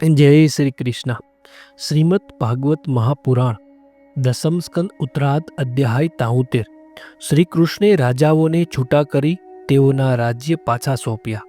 જય શ્રી કૃષ્ણ. શ્રીમદ ભાગવત મહાપુરાણ, દસમ સ્કંદ ઉત્તરાધ અધ્યાય તાઉતેર શ્રી કૃષ્ણે રાજાઓને છૂટા કરી તેઓના રાજ્ય પાછા સોંપ્યા.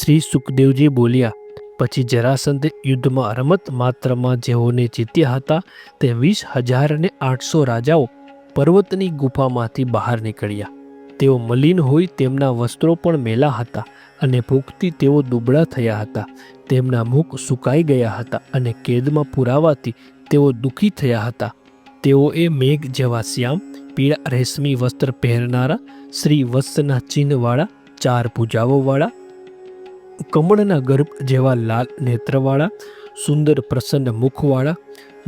શ્રી સુખદેવજી બોલ્યા, પછી જરાસંધે યુદ્ધમાં રમત માત્રમાં જેઓને જીત્યા હતા, તે વીસ હજાર અને આઠસો રાજાઓ પર્વતની ગુફામાંથી બહાર નીકળ્યા. તેઓ મલિન હોય તેમના વસ્ત્રો પણ મેલા હતા અને ભૂખથી તેઓ દુબળા થયા હતા. તેમના મુખ સુકાઈ ગયા હતા અને કેદમાં પુરાવાથી તેઓ દુઃખી થયા હતા. તેઓએ મેઘ જેવા શ્યામ, પીળા રેશમી વસ્ત્ર પહેરનારા, શ્રી વત્સના ચિહ્નવાળા, ચાર ભુજાઓવાળા, કમળના ગર્ભ જેવા લાલ નેત્રવાળા, સુંદર પ્રસન્ન મુખવાળા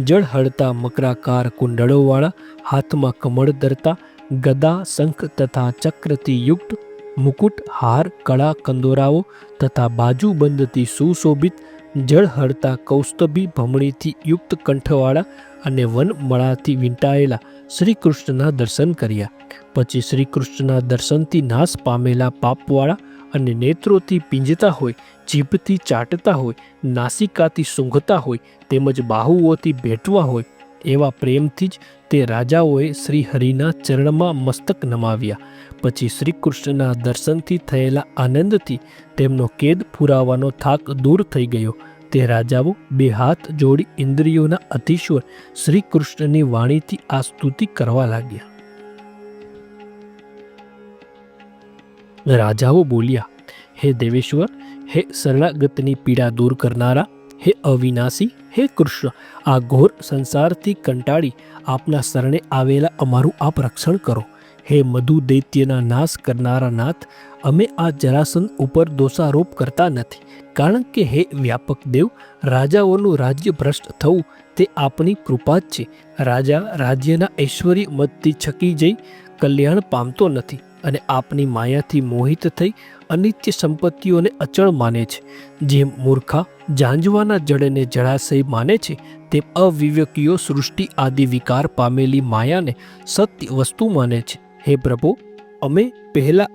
જળ હળતા મકરાકાર કુંડળોવાળા, હાથમાં કમળ ધરતા ગદા, શંખ તથા ચક્રથી યુક્ત મુકુટ, હાર, કળા, કંદોરાઓ તથા બાજુબંધથી સુશોભિત જળ હળતા કૌસ્તભી ભમણીથી યુક્ત કંઠવાળા અને વનમળાથી વીંટાયેલા શ્રી કૃષ્ણના દર્શન કર્યા. પછી શ્રીકૃષ્ણના દર્શનથી નાશ પામેલા પાપવાળા અને નેત્રોથી પીંજતા હોય જીભથી ચાટતા હોય, નાસિકાથી સૂંઘતા હોય તેમજ બાહુઓથી ભેટવા હોય એવા પ્રેમથી જ તે રાજાઓએ શ્રી હરિના ચરણમાં મસ્તક નમાવ્યા. પછી શ્રી કૃષ્ણના દર્શનથી થયેલા આનંદથી તેમનો કેદ પુરાવાનો થાક દૂર થઈ ગયો. તે રાજાઓ બે હાથ જોડી ઇન્દ્રિયોના અતિશ્વર શ્રી કૃષ્ણની વાણીથી આ સ્તુતિ કરવા લાગ્યા. રાજાઓ બોલ્યા, હે દેવેશ્વર, હે શરણાગતની પીડા દૂર કરનારા હે અવિનાશી, હે કૃષ્ણ, આ ઘોર સંસારથી કંટાળી આપના શરણે આવેલા અમારું આપ રક્ષણ કરો. હે મધુ દૈત્યના નાશ કરનારા નાથ, અમે આ જરાસંધ ઉપર દોષારોપ કરતા નથી. કારણ કે હે વ્યાપક દેવ, રાજાઓનું રાજ્ય ભ્રષ્ટ થવું તે આપની કૃપા જ છે. રાજા રાજ્યના ઐશ્વર્ય મતથી છકી જઈ કલ્યાણ પામતો નથી અને આપની માયાથી મોહિત થઈ અનિત્ય સંપત્તિઓને અચળ માને છે. જેમ મૂર્ખા જાંજવાના જળને જળાશય માને છે તેમ અવિવેકીઓ સૃષ્ટિ આદિ વિકાર પામેલી માયાને સત્ય વસ્તુ માને છે. હે પ્રભુ, અમે પહેલા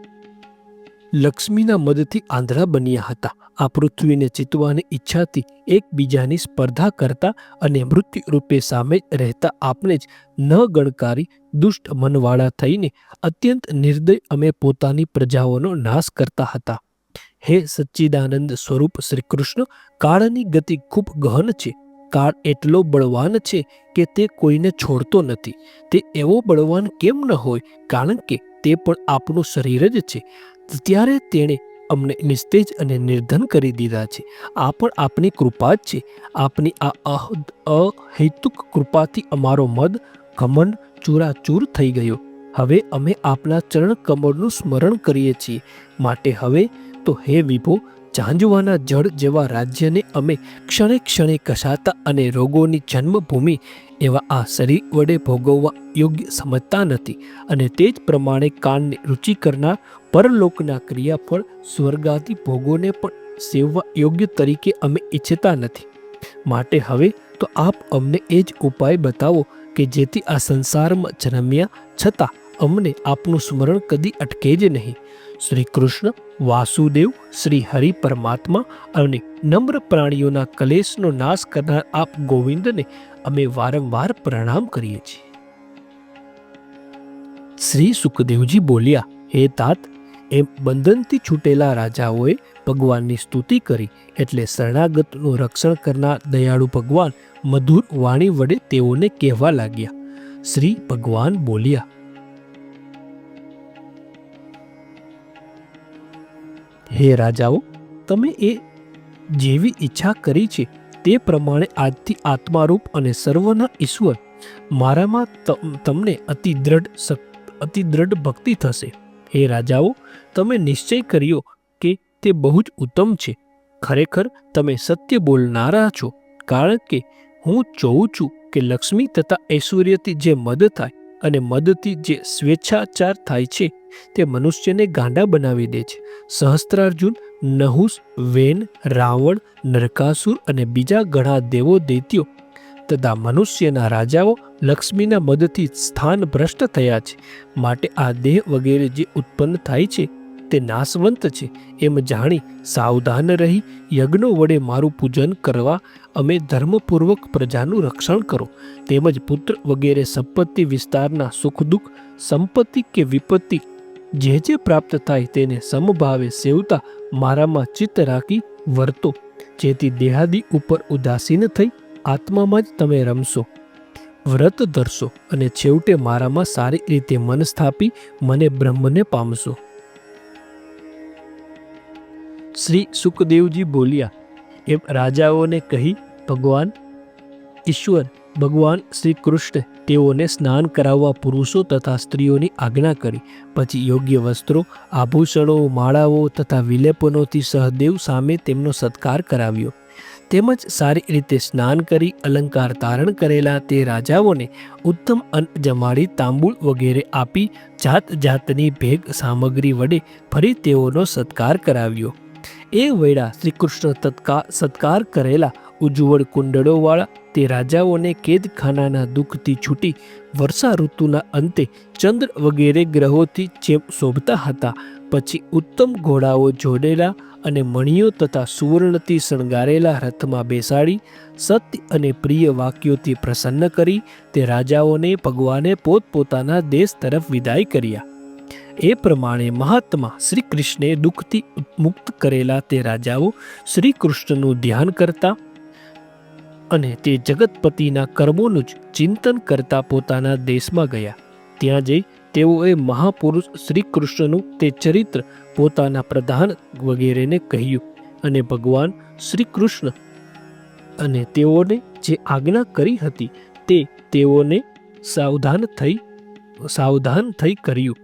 લક્ષ્મીના મદથી આંધળા બન્યા હતા. આ પૃથ્વીને ચિતવાની ઈચ્છાથી એકબીજાની સ્પર્ધા કરતા અને મૃત્યુ રૂપે સામે રહેતા આપણે જ ન ગણકારી દુષ્ટ મનવાળા થઈને અત્યંત નિર્દય અમે પોતાની પ્રજાઓનો નાશ કરતા હતા. હે સચ્ચિદાનંદ સ્વરૂપ શ્રી કૃષ્ણ કાળની ગતિ ખૂબ ગહન છે. કાળ એટલો બળવાન છે કે તે કોઈને છોડતો નથી. તે એવો બળવાન કેમ ન હોય? કારણ કે તે પણ આપણું શરીર જ છે. ત્યારે તેણે અમને નિસ્તેજ અને નિર્ધન કરી દીધા છે. આ પણ આપની કૃપા જ છે. આપની આ અહ અહેતુક કૃપાથી અમારો મદ ઘમંડ ચૂરાચૂર થઈ ગયો. હવે અમે આપના ચરણ કમળનું સ્મરણ કરીએ છીએ. માટે હવે તો હે વિભો, ઝાંઝવાના જળ જેવા રાજ્યને અમે ક્ષણે ક્ષણે કસાતા અને રોગોની જન્મભૂમિ એવા આ શરીર વડે ભોગવવા યોગ્ય સમજતા નથી અને તે જ પ્રમાણે કાનને રુચિ કરનાર પરલોકના ક્રિયાફળ સ્વર્ગાદી ભોગોને પણ સેવવા યોગ્ય તરીકે અમે ઈચ્છતા નથી. માટે હવે તો આપ અમને એ જ ઉપાય બતાવો કે જેથી આ સંસારમાં જન્મ્યા છતાં અમને આપનું સ્મરણ કદી અટકે જ નહીં. શ્રી કૃષ્ણ વાસુદેવ, શ્રી હરિ પરમાત્મા અને નમ્ર પ્રાણીઓના કલેશનો નાશ કરનાર આપ ગોવિંદને અમે વારંવાર પ્રણામ કરીએ છીએ. શ્રી સુખદેવજી બોલ્યા, હે તાત, એમ બંધનથી છૂટેલા રાજાઓએ ભગવાનની સ્તુતિ કરી એટલે શરણાગતનું રક્ષણ કરનાર દયાળુ ભગવાન મધુર વાણી વડે તેઓને કહેવા લાગ્યા. શ્રી ભગવાન બોલ્યા હે રાજાઓ, તમે એ જેવી ઈચ્છા કરી છે તે પ્રમાણે આજથી આત્મારૂપ અને સર્વના ઈશ્વર મારામાં તમ- તમને અતિ દ્રઢ અતિ દ્રઢ ભક્તિ થશે. હે રાજાઓ, તમે નિશ્ચય કર્યો કે તે બહુ જ ઉત્તમ છે. ખરેખર તમે સત્ય બોલનારા છો, કારણ કે હું જોઉં છું કે લક્ષ્મી તથા ઐશ્વર્યથી જે મદ થાય અને મદથી જે સ્વેચ્છાચાર થાય છે તે મનુષ્યને ગાંડા બનાવી દે છે. સહસ્ત્રાર્જુન, નહુસ, વેન, રાવણ, નરકાસુર અને બીજા ઘણા દેવો દૈત્યો તથા મનુષ્યના રાજાઓ લક્ષ્મીના મદથી સ્થાન ભ્રષ્ટ થયા છે. માટે આ દેહ વગેરે જે ઉત્પન્ન થાય છે તે નાશવંત છે એમ જાણી સાવધાન રહી યજ્ઞો વડે મારું પૂજન કરવા અમે ધર્મપૂર્વક પ્રજાનું રક્ષણ કરો. તેમજ પુત્ર વગેરે સંપત્તિ વિસ્તારના સુખ દુઃખ, સંપત્તિ કે વિપત્તિ જે જે પ્રાપ્ત થાય તેને સમભાવે સેવતા મારામાં ચિત્ત રાખી વર્તો. જેથી દેહાદી ઉપર ઉદાસીન થઈ આત્મામાં જ તમે રમશો. વ્રત ધરશો અને છેવટે મારામાં સારી રીતે મન સ્થાપી મને બ્રહ્મને પામશો. શ્રી સુખદેવજી બોલ્યા, એમ રાજાઓને કહી ભગવાન, ઈશ્વર ભગવાન શ્રી કૃષ્ણ તેઓને સ્નાન કરાવવા પુરુષો તથા સ્ત્રીઓની આજ્ઞા કરી. પછી યોગ્ય વસ્ત્રો, આભૂષણો, માળાઓ તથા વિલેપનોથી સહદેવ સામે તેમનો સત્કાર કરાવ્યો. તેમજ સારી રીતે સ્નાન કરી અલંકાર ધારણ કરેલા તે રાજાઓને ઉત્તમ અન્ન જમાડી તાંબુળ વગેરે આપી જાત જાતની ભેગ સામગ્રી વડે ફરી તેઓનો સત્કાર કરાવ્યો. એ વેળા શ્રીકૃષ્ણ તત્કા સત્કાર કરેલા ઉજ્જવળ કુંડળોવાળા તે રાજાઓને કેદખાનાના દુઃખથી છૂટી વર્ષા ઋતુના અંતે ચંદ્ર વગેરે ગ્રહોથી જેમ શોભતા હતા. પછી ઉત્તમ ઘોડાઓ જોડેલા અને મણિયો તથા સુવર્ણથી શણગારેલા રથમાં બેસાડી, સત્ય અને પ્રિય વાક્યોથી પ્રસન્ન કરી તે રાજાઓને ભગવાને પોતપોતાના દેશ તરફ વિદાય કર્યા. એ પ્રમાણે મહાત્મા શ્રી કૃષ્ણે દુઃખથી મુક્ત કરેલા તે રાજાઓ શ્રી કૃષ્ણનું ધ્યાન કરતા અને તે જગતપતિના કર્મોનું જ ચિંતન કરતા પોતાના દેશમાં ગયા. ત્યાં જઈ તેઓએ મહાપુરુષ શ્રી કૃષ્ણનું તે ચરિત્ર પોતાના પ્રધાન વગેરેને કહ્યું અને ભગવાન શ્રી કૃષ્ણ અને તેઓને જે આજ્ઞા કરી હતી તે તેઓને સાવધાન થઈ સાવધાન થઈ કર્યું.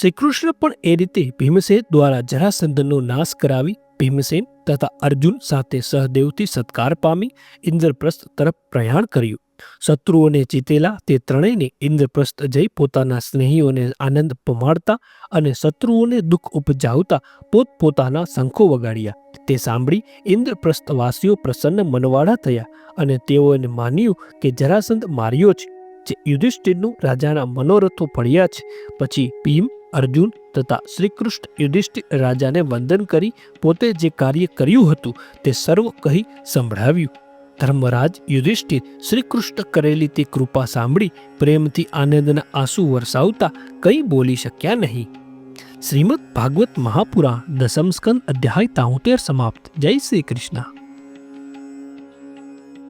શ્રી કૃષ્ણ પણ એ રીતે ભીમસેન દ્વારા જરાસંધનો નાશ કરાવી ભીમસેન તથા અર્જુન સાથે સહદેવથી સત્કાર પામી ઇન્દ્રપ્રસ્થ તરફ પ્રયાણ કર્યું. શત્રુઓને જીતેલા તે ત્રણેયને ઇન્દ્રપ્રસ્થ જઈ પોતાના સ્નેહીઓને આનંદ પમાડતા અને શત્રુઓને દુઃખ ઉપજાવતા પોતપોતાના શંખો વગાડ્યા. તે સાંભળી ઇન્દ્રપ્રસ્થવાસીઓ પ્રસન્ન મનવાળા થયા અને તેઓને માન્યું કે જરાસંધ માર્યો છે જે યુધિષ્ઠિરનું રાજાના મનોરથો પડ્યા છે પછી ભીમ અર્જુન તથા શ્રીકૃષ્ણ યુધિષ્ઠિર રાજાને વંદન કરી પોતે જે કાર્ય કર્યું હતું તે સર્વ કહી સંભળાવ્યું. ધર્મરાજ યુધિષ્ઠિર શ્રીકૃષ્ણ કરેલી તે કૃપા સાંભળી પ્રેમથી આનંદના આંસુ વરસાવતા કંઈ બોલી શક્યા નહીં. શ્રીમદ ભાગવત મહાપુરાણ દસમ સ્કંદ અધ્યાય તાઉતેર સમાપ્ત. જય શ્રી કૃષ્ણ.